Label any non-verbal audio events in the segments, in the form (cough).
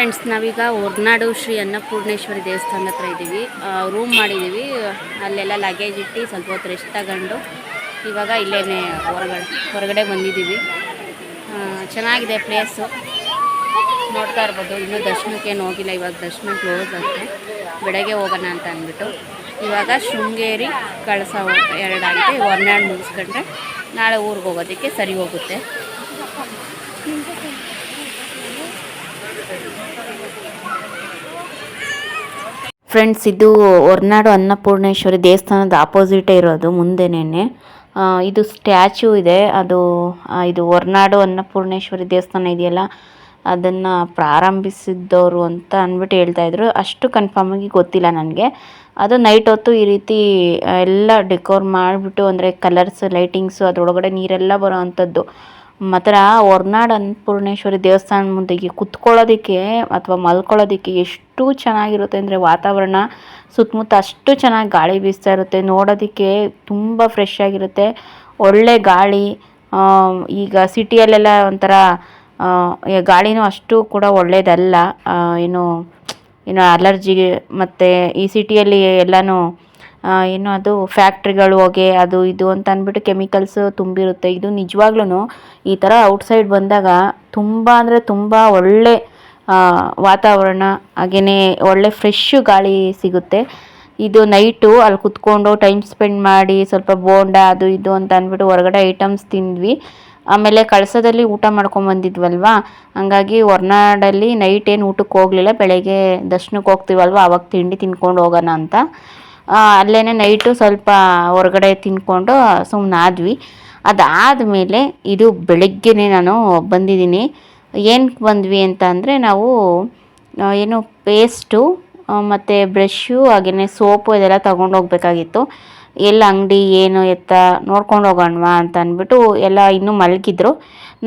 Friends ನಾವೀಗ ಹೊರನಾಡು ಶ್ರೀ ಅನ್ನಪೂರ್ಣೇಶ್ವರಿ ದೇವಸ್ಥಾನ ಹತ್ರ ಇದ್ದೀವಿ. ರೂಮ್ ಮಾಡಿದ್ದೀವಿ. ಅಲ್ಲೆಲ್ಲ ಲಗೇಜ್ ಇಟ್ಟು ಸ್ವಲ್ಪ ಹೊತ್ತು ರೆಸ್ಟ್ ತಗೊಂಡು ಇವಾಗ ಇಲ್ಲೇ ಹೊರಗಡೆ ಹೊರಗಡೆ ಬಂದಿದ್ದೀವಿ. ಚೆನ್ನಾಗಿದೆ ಪ್ಲೇಸು ನೋಡ್ತಾ ಇರ್ಬೋದು. ಇನ್ನೂ ದರ್ಶನಕ್ಕೇನು ಹೋಗಿಲ್ಲ. ಇವಾಗ ದರ್ಶನ ಕ್ಲೋಸ್ ಆಗುತ್ತೆ ಬೆಳಗ್ಗೆ ಹೋಗೋಣ ಅಂತ ಅಂದ್ಬಿಟ್ಟು. ಇವಾಗ ಶೃಂಗೇರಿ, ಕಳಸ ಎರಡಾಗಿದೆ ಹೊರ್ನಾಡು ಮುಗಿಸ್ಕೊಂಡ್ರೆ ನಾಳೆ ಊರಿಗೆ ಹೋಗೋದಕ್ಕೆ ಸರಿ ಹೋಗುತ್ತೆ. ಫ್ರೆಂಡ್ಸ್ ಇದು ಹೊರ್ನಾಡು ಅನ್ನಪೂರ್ಣೇಶ್ವರಿ ದೇವಸ್ಥಾನದ ಆಪೋಸಿಟೇ ಇರೋದು ಮುಂದೆನೇ ಇದು ಸ್ಟ್ಯಾಚು ಇದೆ. ಅದು ಇದು ಹೊರ್ನಾಡು ಅನ್ನಪೂರ್ಣೇಶ್ವರಿ ದೇವಸ್ಥಾನ ಇದೆಯಲ್ಲ, ಅದನ್ನು ಪ್ರಾರಂಭಿಸಿದ್ದವರು ಅಂತ ಅಂದ್ಬಿಟ್ಟು ಹೇಳ್ತಾ ಇದ್ರು. ಅಷ್ಟು ಕನ್ಫರ್ಮ್ ಆಗಿ ಗೊತ್ತಿಲ್ಲ ನನಗೆ. ಅದು ನೈಟ್ ಹೊತ್ತು ಈ ರೀತಿ ಎಲ್ಲ ಡೆಕೋರ್ ಮಾಡಿಬಿಟ್ಟು, ಅಂದರೆ ಕಲರ್ಸ್ ಲೈಟಿಂಗ್ಸು ಅದರೊಳಗಡೆ ನೀರೆಲ್ಲ ಬರೋ ಅಂಥದ್ದು ಮಾತ್ರ ಹೊರ್ನಾಡು ಅನ್ನಪೂರ್ಣೇಶ್ವರಿ ದೇವಸ್ಥಾನ ಮುಂದೆಗೆ ಕುತ್ಕೊಳ್ಳೋದಕ್ಕೆ ಅಥವಾ ಮಲ್ಕೊಳ್ಳೋದಕ್ಕೆ ಎಷ್ಟು ಚೆನ್ನಾಗಿರುತ್ತೆ ಅಂದರೆ ವಾತಾವರಣ, ಸುತ್ತಮುತ್ತ ಅಷ್ಟು ಚೆನ್ನಾಗಿ ಗಾಳಿ ಬೀಸ್ತಾ ಇರುತ್ತೆ. ನೋಡೋದಕ್ಕೆ ತುಂಬ ಫ್ರೆಶ್ ಆಗಿರುತ್ತೆ. ಒಳ್ಳೆ ಗಾಳಿ ಈಗ ಸಿಟಿಯಲ್ಲೆಲ್ಲ ಒಂಥರ ಗಾಳಿನೂ ಅಷ್ಟು ಕೂಡ ಒಳ್ಳೆಯದಲ್ಲ ಏನು ಏನು ಅಲರ್ಜಿ ಮತ್ತು ಈ ಸಿಟಿಯಲ್ಲಿ ಎಲ್ಲನೂ ಏನು ಅದು ಫ್ಯಾಕ್ಟ್ರಿಗಳು ಹೊಗೆ, ಅದು ಇದು ಅಂತ ಅಂದ್ಬಿಟ್ಟು ಕೆಮಿಕಲ್ಸ್ ತುಂಬಿರುತ್ತೆ. ಇದು ನಿಜವಾಗ್ಲೂ ಈ ಥರ ಔಟ್ಸೈಡ್ ಬಂದಾಗ ತುಂಬ ಅಂದರೆ ತುಂಬ ಒಳ್ಳೆ ವಾತಾವರಣ ಹಾಗೆಯೇ ಒಳ್ಳೆ ಫ್ರೆಶ್ ಗಾಳಿ ಸಿಗುತ್ತೆ. ಇದು ನೈಟು ಅಲ್ಲಿ ಕುತ್ಕೊಂಡು ಟೈಮ್ ಸ್ಪೆಂಡ್ ಮಾಡಿ ಸ್ವಲ್ಪ ಬೋಂಡ, ಅದು ಇದು ಅಂತ ಅಂದ್ಬಿಟ್ಟು ಹೊರಗಡೆ ಐಟಮ್ಸ್ ತಿಂದ್ವಿ. ಆಮೇಲೆ ಕಳಸದಲ್ಲಿ ಊಟ ಮಾಡ್ಕೊಂಡು ಬಂದಿದ್ವಲ್ವಾ? ಹಂಗಾಗಿ ಹೊರನಾಡಲ್ಲಿ ನೈಟ್ ಏನು ಊಟಕ್ಕೆ ಹೋಗಲಿಲ್ಲ, ಬೆಳಗ್ಗೆ ದರ್ಶನಕ್ಕೆ ಹೋಗ್ತೀವಲ್ವ? ಅವಾಗ ತಿಂಡಿ ತಿನ್ಕೊಂಡು ಹೋಗೋಣ ಅಂತ. ಅಲ್ಲೇ ನೈಟು ಸ್ವಲ್ಪ ಹೊರಗಡೆ ತಿನ್ಕೊಂಡು ಸುಮ್ಮನೆ ಆದ್ವಿ. ಅದಾದಮೇಲೆ ಇದು ಬೆಳಗ್ಗೆನೇ ನಾನು ಬಂದಿದ್ದೀನಿ. ಏನಕ್ಕೆ ಬಂದ್ವಿ ಅಂತ ಅಂದರೆ ನಾವು ಏನು ಪೇಸ್ಟು ಮತ್ತು ಬ್ರಷ್ಷು ಹಾಗೆಯೇ ಸೋಪು ಇದೆಲ್ಲ ತಗೊಂಡು ಹೋಗಬೇಕಾಗಿತ್ತು. ಎಲ್ಲ ಅಂಗಡಿ ಏನು ಎತ್ತ ನೋಡ್ಕೊಂಡು ಹೋಗೋಣವಾ ಅಂತ ಅಂದ್ಬಿಟ್ಟು ಎಲ್ಲ ಇನ್ನೂ ಮಲಗಿದ್ರು.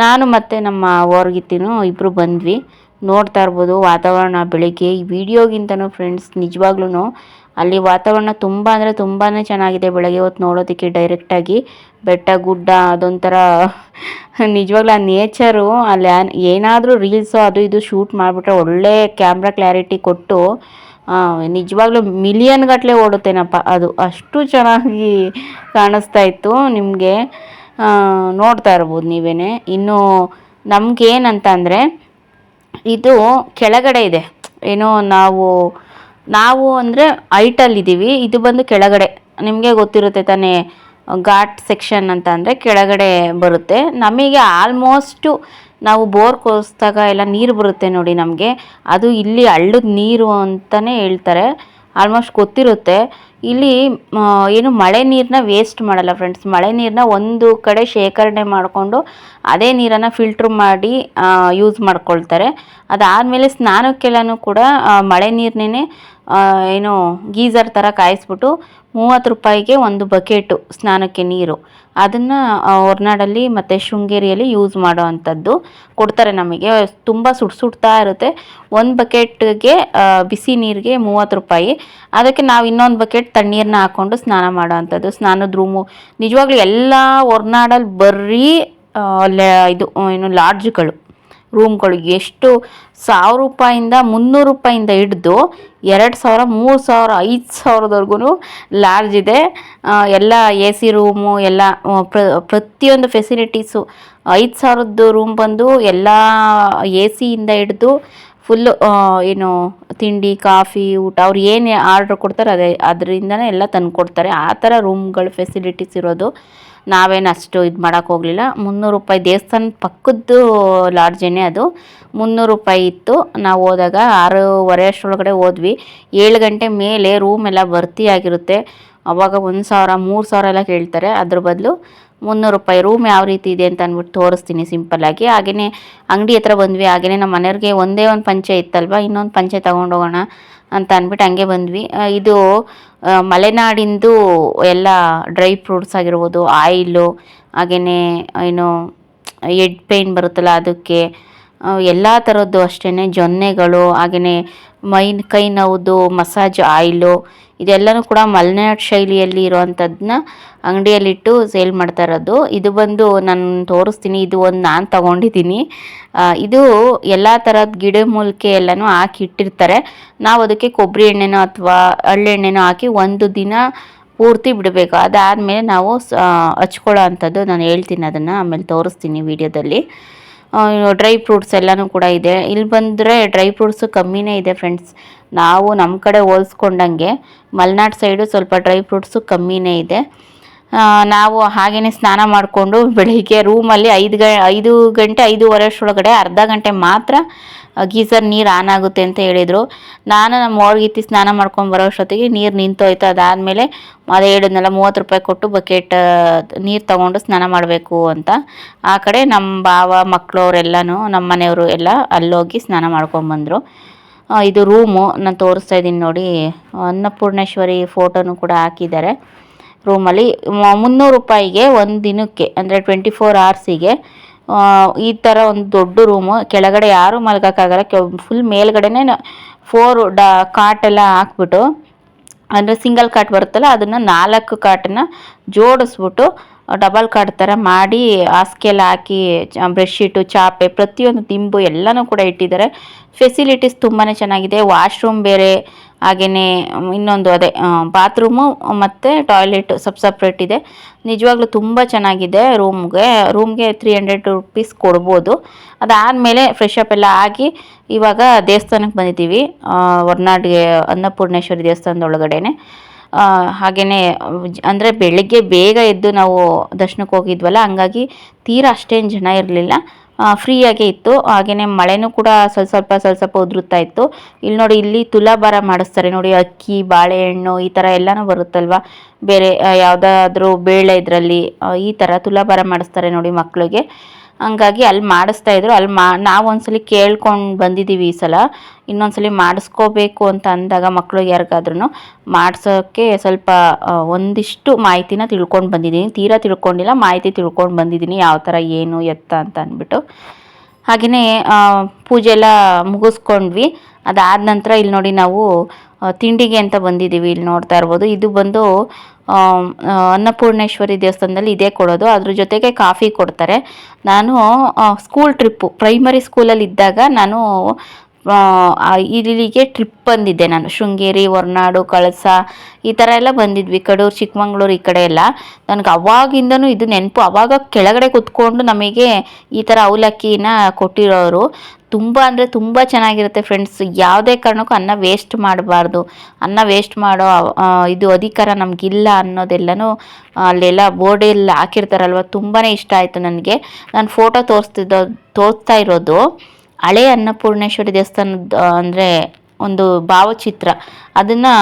ನಾನು ಮತ್ತು ನಮ್ಮ ಓರ್ಗಿತ್ತಿನೂ ಇಬ್ಬರು ಬಂದ್ವಿ. ನೋಡ್ತಾ ಇರ್ಬೋದು ವಾತಾವರಣ, ಬೆಳಗ್ಗೆ. ಈ ವಿಡಿಯೋಗಿಂತನೂ ಫ್ರೆಂಡ್ಸ್ ನಿಜವಾಗ್ಲೂ ಅಲ್ಲಿ ವಾತಾವರಣ ತುಂಬ ಅಂದರೆ ತುಂಬಾ ಚೆನ್ನಾಗಿದೆ ಬೆಳಗ್ಗೆ ಹೊತ್ತು ನೋಡೋದಕ್ಕೆ ಡೈರೆಕ್ಟಾಗಿ ಬೆಟ್ಟ, ಗುಡ್ಡ ಅದೊಂಥರ (laughs) ನಿಜವಾಗ್ಲೂ ಆ ನೇಚರು ಅಲ್ಲಿ ಏನಾದರೂ ರೀಲ್ಸು ಅದು ಇದು ಶೂಟ್ ಮಾಡಿಬಿಟ್ರೆ ಒಳ್ಳೆ ಕ್ಯಾಮ್ರಾ ಕ್ಲಾರಿಟಿ ಕೊಟ್ಟು ನಿಜವಾಗ್ಲೂ ಮಿಲಿಯನ್ ಗಟ್ಟಲೆ ಓಡುತ್ತೇನಪ್ಪ. ಅದು ಅಷ್ಟು ಚೆನ್ನಾಗಿ ಕಾಣಿಸ್ತಾ ಇತ್ತು ನಿಮಗೆ. ನೋಡ್ತಾ ಇರ್ಬೋದು ನೀವೇ ಇನ್ನು ನಮಗೇನಂತ ಅಂದರೆ ಇದು ಕೆಳಗಡೆ ಇದೆ. ಏನೋ ನಾವು ನಾವು ಅಂದರೆ ಹೈಟಲ್ಲಿದ್ದೀವಿ ಇದು ಬಂದು ಕೆಳಗಡೆ. ನಿಮಗೆ ಗೊತ್ತಿರುತ್ತೆ ತಾನೇ, ಘಾಟ್ ಸೆಕ್ಷನ್ ಅಂತ ಅಂದರೆ ಕೆಳಗಡೆ ಬರುತ್ತೆ. ನಮಗೆ ಆಲ್ಮೋಸ್ಟು ನಾವು ಬೋರ್ ಕೋಸ್ದಾಗ ಎಲ್ಲ ನೀರು ಬರುತ್ತೆ ನೋಡಿ ನಮಗೆ. ಅದು ಇಲ್ಲಿ ಹಳ್ಳದ ನೀರು ಅಂತಲೇ ಹೇಳ್ತಾರೆ. ಆಲ್ಮೋಸ್ಟ್ ಗೊತ್ತಿರುತ್ತೆ. ಇಲ್ಲಿ ಏನು ಮಳೆ ನೀರನ್ನ ವೇಸ್ಟ್ ಮಾಡಲ್ಲ ಫ್ರೆಂಡ್ಸ್ ಮಳೆ ನೀರನ್ನ ಒಂದು ಕಡೆ ಶೇಖರಣೆ ಮಾಡಿಕೊಂಡು ಅದೇ ನೀರನ್ನು ಫಿಲ್ಟ್ರ್ ಮಾಡಿ ಯೂಸ್ ಮಾಡ್ಕೊಳ್ತಾರೆ. ಅದಾದಮೇಲೆ ಸ್ನಾನಕ್ಕೆಲ್ಲನೂ ಕೂಡ ಮಳೆ ನೀರನ್ನೇ ಏನು ಗೀಝರ್ ಥರ ಕಾಯಿಸ್ಬಿಟ್ಟು ಮೂವತ್ತು ರೂಪಾಯಿಗೆ ಒಂದು ಬಕೆಟು ಸ್ನಾನಕ್ಕೆ ನೀರು. ಅದನ್ನು ಹೊರನಾಡಲ್ಲಿ ಮತ್ತು ಶೃಂಗೇರಿಯಲ್ಲಿ ಯೂಸ್ ಮಾಡೋ ಅಂಥದ್ದು ಕೊಡ್ತಾರೆ ನಮಗೆ. ತುಂಬ ಸುಡ್ ಸುಡ್ತಾ ಇರುತ್ತೆ. ಒಂದು ಬಕೆಟ್ಗೆ ಬಿಸಿ ನೀರಿಗೆ ಮೂವತ್ತು ರೂಪಾಯಿ. ಅದಕ್ಕೆ ನಾವು ಇನ್ನೊಂದು ಬಕೆಟ್ ತಣ್ಣೀರನ್ನ ಹಾಕ್ಕೊಂಡು ಸ್ನಾನ ಮಾಡೋ ಅಂಥದ್ದು ಸ್ನಾನದ ರೂಮು ನಿಜವಾಗ್ಲೂ ಎಲ್ಲ ಹೊರನಾಡಲ್ಲಿ ಬರೀ ಇದು, ಏನು, ಲಾಡ್ಜ್ಗಳು, ರೂಮ್ಗಳು ಎಷ್ಟು ಸಾವಿರ ರೂಪಾಯಿಂದ ಮುನ್ನೂರು ರೂಪಾಯಿಂದ ಹಿಡಿದು ಎರಡು ಸಾವಿರ, ಮೂರು ಸಾವಿರ, ಐದು ಸಾವಿರದವರೆಗೂ ಲಾಡ್ಜ್ ಇದೆ. ಎಲ್ಲ ಎ ಸಿ ರೂಮು, ಎಲ್ಲ ಪ್ರ, ಪ್ರತಿಯೊಂದು ಫೆಸಿಲಿಟೀಸು ಐದು ಸಾವಿರದ್ದು ರೂಮ್ ಬಂದು ಎಲ್ಲ ಎ ಸಿಯಿಂದ ಹಿಡಿದು ಫುಲ್ಲು ಏನು, ತಿಂಡಿ, ಕಾಫಿ, ಊಟ, ಅವ್ರು ಏನು ಆರ್ಡ್ರ್ ಕೊಡ್ತಾರೆ ಅದೇ, ಅದರಿಂದನೇ ಎಲ್ಲ ತಂದು ಕೊಡ್ತಾರೆ ಆ ಥರ ರೂಮ್ಗಳು ಫೆಸಿಲಿಟೀಸ್ ಇರೋದು. ನಾವೇನು ಅಷ್ಟು ಇದು ಮಾಡೋಕೆ ಹೋಗಲಿಲ್ಲ. ಮುನ್ನೂರು ರೂಪಾಯಿ ದೇವಸ್ಥಾನ ಪಕ್ಕದ್ದು ಲಾಡ್ಜೇನೆ ಅದು. ಮುನ್ನೂರು ರೂಪಾಯಿ ಇತ್ತು. ನಾವು ಹೋದಾಗ ಆರೂವರೆ ಅಷ್ಟರೊಳಗಡೆ ಹೋದ್ವಿ. ಏಳು ಗಂಟೆ ಮೇಲೆ ರೂಮ್ ಎಲ್ಲ ಭರ್ತಿ ಆಗಿರುತ್ತೆ ಅವಾಗ ಒಂದು ಸಾವಿರ, ಮೂರು ಸಾವಿರ ಎಲ್ಲ ಕೇಳ್ತಾರೆ. ಅದ್ರ ಬದಲು ಮುನ್ನೂರು ರೂಪಾಯಿ ರೂಮ್ ಯಾವ ರೀತಿ ಇದೆ ಅಂತ ಅಂದ್ಬಿಟ್ಟು ತೋರಿಸ್ತೀನಿ ಸಿಂಪಲ್ಲಾಗಿ ಹಾಗೆಯೇ ಅಂಗಡಿ ಹತ್ರ ಬಂದ್ವಿ ಹಾಗೆಯೇ ನಮ್ಮ ಮನೆಯವ್ರಿಗೆ ಒಂದೇ ಒಂದು ಪಂಚೆ ಇತ್ತಲ್ವ, ಇನ್ನೊಂದು ಪಂಚೆ ತೊಗೊಂಡೋಗೋಣ ಅಂತ ಅಂದ್ಬಿಟ್ಟು ಹಂಗೆ ಬಂದ್ವಿ. ಇದು ಮಲೆನಾಡಿಂದು ಎಲ್ಲ ಡ್ರೈ ಫ್ರೂಟ್ಸ್ ಆಗಿರ್ಬೋದು, ಆಯಿಲು ಹಾಗೆಯೇ ಏನು, ಎಡ್ ಪೇನ್ ಬರುತ್ತಲ್ಲ ಅದಕ್ಕೆ ಎಲ್ಲ ಥರದ್ದು ಅಷ್ಟೇ ಜೊನ್ನೆಗಳು ಹಾಗೆಯೇ ಮೈ ಕೈ ನೋವುದು, ಮಸಾಜ್ ಆಯಿಲು ಇದೆಲ್ಲನೂ ಕೂಡ ಮಲೆನಾಡು ಶೈಲಿಯಲ್ಲಿ ಇರುವಂಥದ್ದನ್ನ ಅಂಗಡಿಯಲ್ಲಿಟ್ಟು ಸೇಲ್ ಮಾಡ್ತಾ ಇರೋದು. ಇದು ಬಂದು ನಾನು ತೋರಿಸ್ತೀನಿ. ಇದು ಒಂದು ನಾನು ತಗೊಂಡಿದ್ದೀನಿ. ಇದು ಎಲ್ಲ ಥರದ ಗಿಡ ಮೂಲಿಕೆ ಎಲ್ಲನೂ ಹಾಕಿ ಇಟ್ಟಿರ್ತಾರೆ. ನಾವು ಅದಕ್ಕೆ ಕೊಬ್ಬರಿ ಎಣ್ಣೆನೋ ಅಥವಾ ಹಳ್ಳೆಣ್ಣೆನೋ ಹಾಕಿ ಒಂದು ದಿನ ಪೂರ್ತಿ ಬಿಡಬೇಕು. ಅದಾದಮೇಲೆ ನಾವು ಹಚ್ಕೊಳ್ಳೋ ಅಂಥದ್ದು ನಾನು ಹೇಳ್ತೀನಿ. ಅದನ್ನು ಆಮೇಲೆ ತೋರಿಸ್ತೀನಿ ವಿಡಿಯೋದಲ್ಲಿ. ಡ್ರೈ ಫ್ರೂಟ್ಸ್ ಎಲ್ಲನೂ ಕೂಡ ಇದೆ. ಇಲ್ಲಿ ಬಂದರೆ ಡ್ರೈ ಫ್ರೂಟ್ಸು ಕಮ್ಮಿನೇ ಇದೆ ಫ್ರೆಂಡ್ಸ್ ನಾವು ನಮ್ಮ ಕಡೆ ಹೋಲ್ಸ್ಕೊಂಡಂಗೆ ಮಲೆನಾಡು ಸೈಡು ಸ್ವಲ್ಪ ಡ್ರೈ ಫ್ರೂಟ್ಸು ಕಮ್ಮಿನೇ ಇದೆ. ನಾವು ಹಾಗೇನೆ ಸ್ನಾನ ಮಾಡಿಕೊಂಡು ಬೆಳಿಗ್ಗೆ ರೂಮಲ್ಲಿ ಐದು ಗ, ಐದು ಗಂಟೆ, ಐದೂವರೆ ಅಷ್ಟರೊಳಗಡೆ ಅರ್ಧ ಗಂಟೆ ಮಾತ್ರ ಗೀಸರ್ ನೀರು ಆನ್ ಆಗುತ್ತೆ ಅಂತ ಹೇಳಿದರು. ನಾನು ನಮ್ಮ ಒಳಗಿತ್ತಿ ಸ್ನಾನ ಮಾಡ್ಕೊಂಡು ಬರೋ ಅಷ್ಟೊತ್ತಿಗೆ ನೀರು ನಿಂತೋಯ್ತು. ಅದಾದಮೇಲೆ ಅದೇ ಹೇಳಿದ್ನಲ್ಲ, ಮೂವತ್ತು ರೂಪಾಯಿ ಕೊಟ್ಟು ಬಕೆಟ್ ನೀರು ತಗೊಂಡು ಸ್ನಾನ ಮಾಡಬೇಕು ಅಂತ. ಆ ಕಡೆ ನಮ್ಮ ಭಾವ ಮಕ್ಕಳವರೆಲ್ಲನೂ ನಮ್ಮ ಮನೆಯವರು ಎಲ್ಲ ಅಲ್ಲೋಗಿ ಸ್ನಾನ ಮಾಡ್ಕೊಂಬಂದರು ಇದು ರೂಮು, ನಾನು ತೋರಿಸ್ತಾ ಇದ್ದೀನಿ ನೋಡಿ. ಅನ್ನಪೂರ್ಣೇಶ್ವರಿ ಫೋಟೋನು ಕೂಡ ಹಾಕಿದ್ದಾರೆ. ರೂಮಲ್ಲಿ ಮುನ್ನೂರು ರೂಪಾಯಿಗೆ ಒಂದು ದಿನಕ್ಕೆ, ಅಂದರೆ ಟ್ವೆಂಟಿ ಫೋರ್ ಅವರ್ಸಿಗೆ ಈ ಥರ ಒಂದು ದೊಡ್ಡ ರೂಮು ಕೆಳಗಡೆ ಯಾರೂ ಮಲ್ಗೋಕ್ಕಾಗಲ್ಲ ಕೆ ಫುಲ್ ಮೇಲ್ಗಡೆನೇ ಫೋರ್ ಡ ಕಾಟೆಲ್ಲ ಹಾಕ್ಬಿಟ್ಟು, ಅಂದರೆ ಸಿಂಗಲ್ ಕಾಟ್ ಬರುತ್ತಲ್ಲ, ಅದನ್ನು ನಾಲ್ಕು ಕಾಟನ್ನು ಜೋಡಿಸ್ಬಿಟ್ಟು ಡಬಲ್ ಕಾರ್ಡ್ ಥರ ಮಾಡಿ ಆಸ್ಕೆಲ್ ಹಾಕಿ ಬ್ರೆಡ್ಶೀಟು ಚಾಪೆ, ಪ್ರತಿಯೊಂದು ದಿಂಬು ಎಲ್ಲನೂ ಕೂಡ ಇಟ್ಟಿದ್ದಾರೆ. ಫೆಸಿಲಿಟೀಸ್ ತುಂಬಾ ಚೆನ್ನಾಗಿದೆ. ವಾಶ್ರೂಮ್ ಬೇರೆ ಹಾಗೆಯೇ ಇನ್ನೊಂದು ಅದೇ ಬಾತ್ರೂಮು ಮತ್ತು ಟಾಯ್ಲೆಟ್ ಸಪ್ ಸಪ್ರೇಟ್ ಇದೆ. ನಿಜವಾಗ್ಲೂ ತುಂಬ ಚೆನ್ನಾಗಿದೆ ರೂಮ್ಗೆ ರೂಮ್ಗೆ ತ್ರೀ ಹಂಡ್ರೆಡ್ ರುಪೀಸ್ ಕೊಡ್ಬೋದು. ಅದಾದಮೇಲೆ ಫ್ರೆಶ್ ಅಪ್ ಎಲ್ಲ ಆಗಿ, ಇವಾಗ ದೇವಸ್ಥಾನಕ್ಕೆ ಬಂದಿದ್ದೀವಿ. ಹೊರ್ನಾಡಿಗೆ ಅನ್ನಪೂರ್ಣೇಶ್ವರಿ ದೇವಸ್ಥಾನದ ಹಾಗೆಯೇ ಅಂದರೆ ಬೆಳಗ್ಗೆ ಬೇಗ ಎದ್ದು ನಾವು ದರ್ಶನಕ್ಕೆ ಹೋಗಿದ್ವಲ್ಲ, ಹಂಗಾಗಿ ತೀರಾ ಅಷ್ಟೇನು ಜನ ಇರಲಿಲ್ಲ. ಫ್ರೀಯಾಗೇ ಇತ್ತು. ಹಾಗೆಯೇ ಮಳೆನೂ ಕೂಡ ಸ್ವಲ್ಪ ಸ್ವಲ್ಪ ಸ್ವಲ್ಪ ಸ್ವಲ್ಪ ಉದುರುತ್ತಾ ಇತ್ತು. ಇಲ್ಲಿ ನೋಡಿ, ಇಲ್ಲಿ ತುಲಾಭಾರ ಮಾಡಿಸ್ತಾರೆ. ನೋಡಿ, ಅಕ್ಕಿ, ಬಾಳೆಹಣ್ಣು ಈ ಥರ ಎಲ್ಲನೂ ಬರುತ್ತಲ್ವ? ಬೇರೆ ಯಾವುದಾದ್ರೂ ಬೇಳೆ ಇದರಲ್ಲಿ ಈ ಥರ ತುಲಾಭಾರ ಮಾಡಿಸ್ತಾರೆ ನೋಡಿ ಮಕ್ಕಳಿಗೆ ಹಂಗಾಗಿ ಅಲ್ಲಿ ಮಾಡಿಸ್ತಾ ಇದ್ರು. ಅಲ್ಲಿ ಮಾ, ನಾವು ಒಂದ್ಸಲಿ ಕೇಳ್ಕೊಂಡು ಬಂದಿದ್ದೀವಿ ಈ ಸಲ. ಇನ್ನೊಂದ್ಸಲಿ ಮಾಡಿಸ್ಕೋಬೇಕು ಅಂತ ಅಂದಾಗ ಮಕ್ಕಳು ಯಾರಿಗಾದ್ರೂ ಮಾಡಿಸೋಕ್ಕೆ ಸ್ವಲ್ಪ ಒಂದಿಷ್ಟು ಮಾಹಿತಿನ ತಿಳ್ಕೊಂಡು ಬಂದಿದ್ದೀನಿ ತೀರಾ ತಿಳ್ಕೊಂಡಿಲ್ಲ, ಮಾಹಿತಿ ತಿಳ್ಕೊಂಡು ಬಂದಿದ್ದೀನಿ ಯಾವ ಥರ ಏನು, ಎತ್ತ ಅಂತ ಅಂದ್ಬಿಟ್ಟು. ಹಾಗೆಯೇ ಪೂಜೆ ಎಲ್ಲ ಮುಗಿಸ್ಕೊಂಡ್ವಿ. ಅದಾದ ನಂತರ ಇಲ್ಲಿ ನೋಡಿ ನಾವು ತಿಂಡಿಗೆ ಅಂತ ಬಂದಿದ್ದೀವಿ ಇಲ್ಲಿ ನೋಡ್ತಾ ಇರ್ಬೋದು. ಇದು ಬಂದು ಅನ್ನಪೂರ್ಣೇಶ್ವರಿ ದೇವಸ್ಥಾನದಲ್ಲಿ ಇದೇ ಕೊಡೋದು. ಅದ್ರ ಜೊತೆಗೆ ಕಾಫಿ ಕೊಡ್ತಾರೆ. ನಾನು ಸ್ಕೂಲ್ ಟ್ರಿಪ್ಪು ಪ್ರೈಮರಿ ಸ್ಕೂಲಲ್ಲಿ ಇದ್ದಾಗ ನಾನು ಇಲ್ಲಿಗೆ ಟ್ರಿಪ್ ಬಂದಿದ್ದೆ ನಾನು. ಶೃಂಗೇರಿ, ಹೊರನಾಡು, ಕಳಸ, ಈ ಥರ ಎಲ್ಲ ಬಂದಿದ್ವಿ. ಕಡೂರು, ಚಿಕ್ಕಮಂಗ್ಳೂರು ಈ ಕಡೆ ಎಲ್ಲ. ನನಗೆ ಅವಾಗಿಂದನೂ ಇದು ನೆನಪು. ಅವಾಗ ಕೆಳಗಡೆ ಕುತ್ಕೊಂಡು ನಮಗೆ ಈ ಥರ ಅವಲಕ್ಕಿನ ಕೊಟ್ಟಿರೋರು. ತುಂಬ ಅಂದರೆ ತುಂಬ ಚೆನ್ನಾಗಿರುತ್ತೆ ಫ್ರೆಂಡ್ಸ್ ಯಾವುದೇ ಕಾರಣಕ್ಕೂ ಅನ್ನ ವೇಸ್ಟ್ ಮಾಡಬಾರ್ದು. ಅನ್ನ ವೇಸ್ಟ್ ಮಾಡೋ ಇದು ಅಧಿಕಾರ ನಮಗಿಲ್ಲ ಅನ್ನೋದೆಲ್ಲನೂ ಅಲ್ಲೆಲ್ಲ ಬೋರ್ಡೆಲ್ಲ ಹಾಕಿರ್ತಾರಲ್ವ ತುಂಬಾ ಇಷ್ಟ ಆಯಿತು ನನಗೆ. ನಾನು ಫೋಟೋ ತೋರಿಸ್ತಿದ್ದ, ತೋರಿಸ್ತಾ ಇರೋದು ಹಳೆ ಅನ್ನಪೂರ್ಣೇಶ್ವರಿ ದೇವಸ್ಥಾನದ ಅಂದರೆ ಒಂದು ಭಾವಚಿತ್ರ. ಅದನ್ನು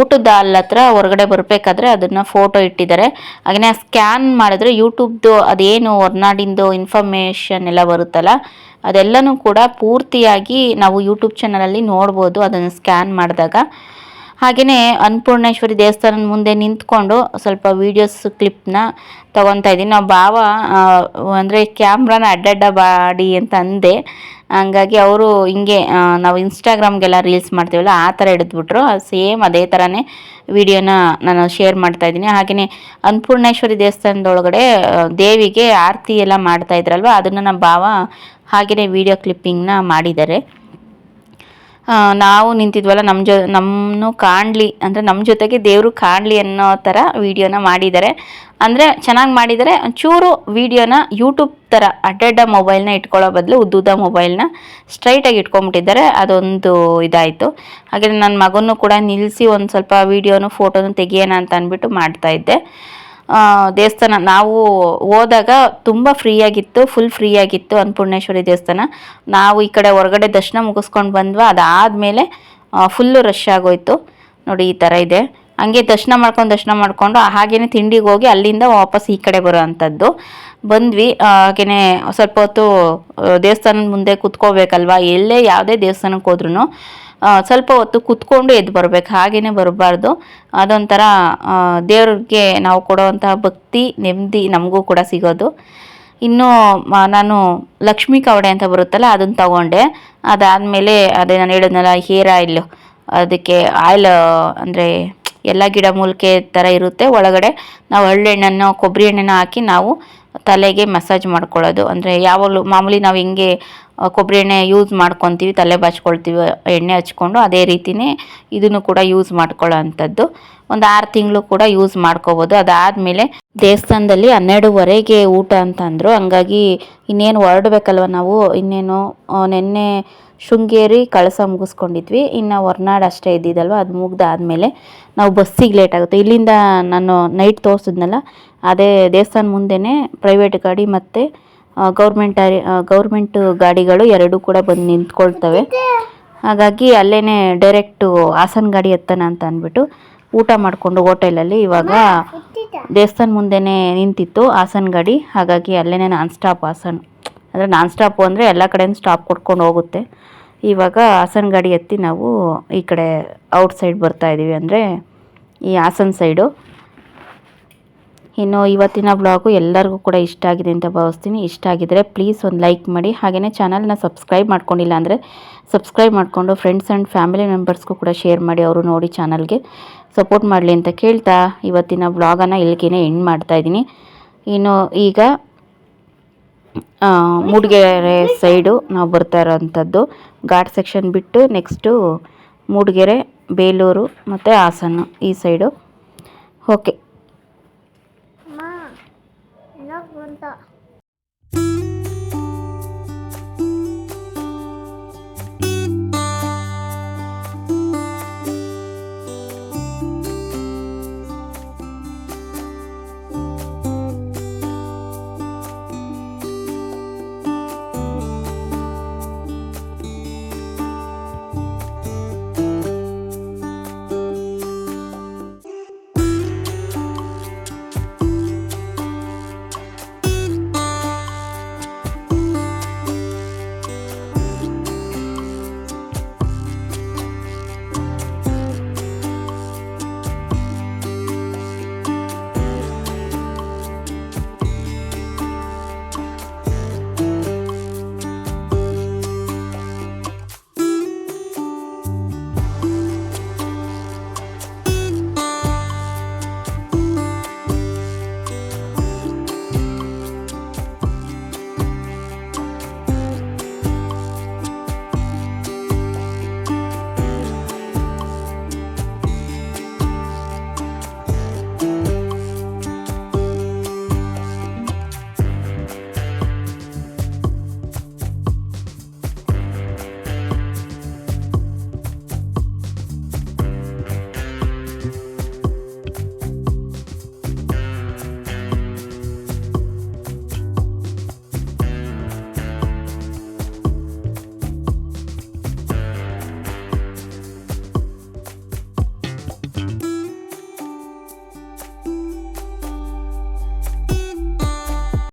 ಊಟದ ಹತ್ರ ಹೊರಗಡೆ ಬರಬೇಕಾದ್ರೆ ಅದನ್ನು ಫೋಟೋ ಇಟ್ಟಿದ್ದಾರೆ. ಹಾಗೆಯೇ ಸ್ಕ್ಯಾನ್ ಮಾಡಿದ್ರೆ ಯೂಟ್ಯೂಬ್ದು ಅದೇನು ಹೊರನಾಡಿಂದು ಇನ್ಫಾರ್ಮೇಷನ್ ಎಲ್ಲ ಬರುತ್ತಲ್ಲ, ಅದೆಲ್ಲನೂ ಕೂಡ ಪೂರ್ತಿಯಾಗಿ ನಾವು ಯೂಟ್ಯೂಬ್ ಚಾನಲಲ್ಲಿ ನೋಡ್ಬೋದು ಅದನ್ನು ಸ್ಕ್ಯಾನ್ ಮಾಡಿದಾಗ. ಹಾಗೆಯೇ ಅನ್ನಪೂರ್ಣೇಶ್ವರಿ ದೇವಸ್ಥಾನದ ಮುಂದೆ ನಿಂತ್ಕೊಂಡು ಸ್ವಲ್ಪ ವೀಡಿಯೋಸ್ ಕ್ಲಿಪ್ನ ತೊಗೊತಾ ಇದ್ದೀನಿ. ನಾವು ಭಾವ ಅಂದರೆ ಕ್ಯಾಮ್ರಾನ ಅಡ್ಡಡ್ಡ ಬಾಡಿ ಅಂತ ಅಂದೆ. ಹಂಗಾಗಿ ಅವರು ಹಿಂಗೆ ನಾವು ಇನ್ಸ್ಟಾಗ್ರಾಮ್ಗೆಲ್ಲ ರೀಲ್ಸ್ ಮಾಡ್ತೀವಲ್ಲ, ಆ ಥರ ಹಿಡಿದ್ಬಿಟ್ರು. ಸೇಮ್ ಅದೇ ಥರನೇ ವಿಡಿಯೋನ ನಾನು ಶೇರ್ ಮಾಡ್ತಾ ಇದ್ದೀನಿ. ಹಾಗೆಯೇ ಅನ್ನಪೂರ್ಣೇಶ್ವರಿ ದೇವಸ್ಥಾನದೊಳಗಡೆ ದೇವಿಗೆ ಆರತಿ ಎಲ್ಲ ಮಾಡ್ತಾ ಇದ್ರಲ್ವ, ಅದನ್ನು ನಮ್ಮ ಭಾವ ಹಾಗೆಯೇ ವಿಡಿಯೋ ಕ್ಲಿಪ್ಪಿಂಗ್ನ ಮಾಡಿದ್ದಾರೆ. ನಾವು ನಿಂತಿದ್ವಲ್ಲ ನಮ್ಮ ಜೊ ನಮ್ಮನ್ನು ಕಾಣಲಿ ಅಂದರೆ ನಮ್ಮ ಜೊತೆಗೆ ದೇವರು ಕಾಣಲಿ ಅನ್ನೋ ಥರ ವೀಡಿಯೋನ ಮಾಡಿದ್ದಾರೆ. ಅಂದರೆ ಚೆನ್ನಾಗಿ ಮಾಡಿದ್ದಾರೆ. ಚೂರು ವೀಡಿಯೋನ ಯೂಟ್ಯೂಬ್ ಥರ ಅಡ್ಡಡ್ಡ ಮೊಬೈಲ್ನ ಇಟ್ಕೊಳ್ಳೋ ಬದಲು ಉದ್ದುದ್ದ ಮೊಬೈಲ್ನ ಸ್ಟ್ರೈಟಾಗಿ ಇಟ್ಕೊಂಬಿಟ್ಟಿದ್ದಾರೆ. ಅದೊಂದು ಇದಾಯಿತು. ಹಾಗೆ ನನ್ನ ಮಗನೂ ಕೂಡ ನಿಲ್ಲಿಸಿ ಒಂದು ಸ್ವಲ್ಪ ವೀಡಿಯೋನು ಫೋಟೋನು ತೆಗಿಯೋಣ ಅಂತ ಅಂದ್ಬಿಟ್ಟು ಮಾಡ್ತಾ ಇದ್ದೆ. ಆ, ದೇವಸ್ಥಾನ. ನಾವು ಹೋದಾಗ ತುಂಬ ಫ್ರೀಯಾಗಿತ್ತು ಫುಲ್ ಫ್ರೀಯಾಗಿತ್ತು ಅನ್ನಪೂರ್ಣೇಶ್ವರಿ ದೇವಸ್ಥಾನ. ನಾವು ಈ ಕಡೆ ಹೊರಗಡೆ ದರ್ಶನ ಮುಗಿಸ್ಕೊಂಡು ಬಂದ್ವಾ, ಅದಾದಮೇಲೆ ಫುಲ್ಲು ರಶ್ ಆಗೋಯ್ತು. ನೋಡಿ, ಈ ಥರ ಇದೆ. ಹಂಗೆ ದರ್ಶನ ಮಾಡ್ಕೊಂಡು ದರ್ಶನ ಮಾಡಿಕೊಂಡು ಹಾಗೇನೆ ತಿಂಡಿಗೆ ಹೋಗಿ ಅಲ್ಲಿಂದ ವಾಪಸ್ ಈ ಕಡೆ ಬರೋ ಅಂಥದ್ದು ಬಂದ್ವಿ ಹಾಗೆಯೇ ಸ್ವಲ್ಪ ಹೊತ್ತು ದೇವಸ್ಥಾನದ ಮುಂದೆ ಕುತ್ಕೋಬೇಕಲ್ವಾ? ಎಲ್ಲೇ ಯಾವುದೇ ದೇವಸ್ಥಾನಕ್ಕೆ ಹೋದ್ರೂ ಸ್ವಲ್ಪ ಹೊತ್ತು ಕುತ್ಕೊಂಡು ಎದ್ದು ಬರ್ಬೇಕು, ಹಾಗೇನೆ ಬರಬಾರ್ದು. ಅದೊಂಥರ ದೇವ್ರಿಗೆ ನಾವು ಕೊಡುವಂತಹ ಭಕ್ತಿ, ನೆಮ್ಮದಿ ನಮಗೂ ಕೂಡ ಸಿಗೋದು. ಇನ್ನು ನಾನು ಲಕ್ಷ್ಮೀ ಕವಡೆ ಅಂತ ಬರುತ್ತಲ್ಲ, ಅದನ್ನು ತಗೊಂಡೆ. ಅದಾದಮೇಲೆ ಅದೇ ನಾನು ಹೇಳಿದ್ನಲ್ಲ, ಹೇರ್ ಆಯಿಲ್. ಅದಕ್ಕೆ ಆಯಿಲ್, ಅಂದರೆ ಎಲ್ಲ ಗಿಡ ಮೂಲಿಕೆ ಥರ ಇರುತ್ತೆ. ಒಳಗಡೆ ನಾವು ಹಳ್ಳೆಣ್ಣನ್ನು ಕೊಬ್ಬರಿ ಎಣ್ಣೆನ ಹಾಕಿ ನಾವು ತಲೆಗೆ ಮಸಾಜ್ ಮಾಡ್ಕೊಳ್ಳೋದು. ಅಂದರೆ ಯಾವಾಗಲೂ ಮಾಮೂಲಿ ನಾವು ಹಿಂಗೆ ಕೊಬ್ಬರಿ ಎಣ್ಣೆ ಯೂಸ್ ಮಾಡ್ಕೊತೀವಿ, ತಲೆ ಬಾಚ್ಕೊಳ್ತೀವಿ, ಎಣ್ಣೆ ಹಚ್ಕೊಂಡು ಅದೇ ರೀತಿಯೇ ಇದನ್ನು ಕೂಡ ಯೂಸ್ ಮಾಡ್ಕೊಳ್ಳೋ ಅಂಥದ್ದು ಒಂದು ಆರು ತಿಂಗಳು ಕೂಡ ಯೂಸ್ ಮಾಡ್ಕೋಬೋದು. ಅದಾದಮೇಲೆ ದೇವಸ್ಥಾನದಲ್ಲಿ ಹನ್ನೆರಡುವರೆಗೆ ಊಟ ಅಂತಂದರು. ಹಂಗಾಗಿ ಇನ್ನೇನು ಹೊರಡ್ಬೇಕಲ್ವ ನಾವು? ಇನ್ನೇನು ನೆನ್ನೆ ಶೃಂಗೇರಿ ಕಳಸ ಮುಗಿಸ್ಕೊಂಡಿದ್ವಿ. ಇನ್ನು ಹೊರ್ನಾಡು ಅಷ್ಟೇ ಇದ್ದಿದ್ದಲ್ವ? ಅದು ಮುಗ್ದಾದಮೇಲೆ ನಾವು ಬಸ್ಸಿಗೆ ಲೇಟ್ ಆಗುತ್ತೆ. ಇಲ್ಲಿಂದ ನಾನು ನೈಟ್ ತೋರಿಸಿದ್ನಲ್ಲ ಅದೇ ದೇವಸ್ಥಾನ ಮುಂದೆನೇ ಪ್ರೈವೇಟ್ ಗಾಡಿ ಮತ್ತು ಗೌರ್ಮೆಂಟ್ ಗೌರ್ಮೆಂಟ್ ಗಾಡಿಗಳು ಎರಡೂ ಕೂಡ ಬಂದು ನಿಂತ್ಕೊಳ್ತವೆ. ಹಾಗಾಗಿ ಅಲ್ಲೇ ಡೈರೆಕ್ಟು ಹಾಸನ ಗಾಡಿ ಹತ್ತನ ಅಂತ ಅಂದ್ಬಿಟ್ಟು ಊಟ ಮಾಡಿಕೊಂಡು ಹೋಟೆಲಲ್ಲಿ ಇವಾಗ ದೇವಸ್ಥಾನ ಮುಂದೆನೇ ನಿಂತಿತ್ತು ಹಾಸನ ಗಾಡಿ. ಹಾಗಾಗಿ ಅಲ್ಲೇ ನಾನ್ ಸ್ಟಾಪ್ ಹಾಸನ್. ಅಂದರೆ ನಾನ್ ಸ್ಟಾಪು ಅಂದರೆ ಎಲ್ಲ ಕಡೆಯೂ ಸ್ಟಾಪ್ ಕೊಡ್ಕೊಂಡು ಹೋಗುತ್ತೆ. ಇವಾಗ ಹಾಸನ ಗಾಡಿ ಎತ್ತಿ ನಾವು ಈ ಕಡೆ ಔಟ್ ಸೈಡ್ ಬರ್ತಾ ಇದ್ದೀವಿ ಅಂದರೆ ಈ ಹಾಸನ ಸೈಡು ಇನ್ನು ಇವತ್ತಿನ ಬ್ಲಾಗು ಎಲ್ಲರಿಗೂ ಕೂಡ ಇಷ್ಟ ಆಗಿದೆ ಅಂತ ಭಾವಿಸ್ತೀನಿ. ಇಷ್ಟ ಆಗಿದ್ರೆ ಪ್ಲೀಸ್ ಒಂದು ಲೈಕ್ ಮಾಡಿ. ಹಾಗೆಯೇ ಚಾನಲ್ನ ಸಬ್ಸ್ಕ್ರೈಬ್ ಮಾಡ್ಕೊಂಡಿಲ್ಲ ಅಂದರೆ ಸಬ್ಸ್ಕ್ರೈಬ್ ಮಾಡಿಕೊಂಡು ಫ್ರೆಂಡ್ಸ್ ಆ್ಯಂಡ್ ಫ್ಯಾಮಿಲಿ ಮೆಂಬರ್ಸ್ಗೂ ಕೂಡ ಶೇರ್ ಮಾಡಿ ಅವರು ನೋಡಿ ಚಾನಲ್ಗೆ ಸಪೋರ್ಟ್ ಮಾಡಲಿ ಅಂತ ಕೇಳ್ತಾ ಇವತ್ತಿನ ಬ್ಲಾಗನ್ನು ಇಲ್ಲಿಗೆ ಎಂಡ್ ಮಾಡ್ತಾ ಇದ್ದೀನಿ ಇನ್ನು ಈಗ ಮೂಡಿಗೆರೆ ಸೈಡು ನಾವು ಬರ್ತಾ ಇರೋವಂಥದ್ದು ಘಾಟ್ ಸೆಕ್ಷನ್ ಬಿಟ್ಟು ನೆಕ್ಸ್ಟು ಮೂಡಿಗೆರೆ, ಬೇಲೂರು ಮತ್ತು ಹಾಸನ ಈ ಸೈಡು. ಓಕೆ.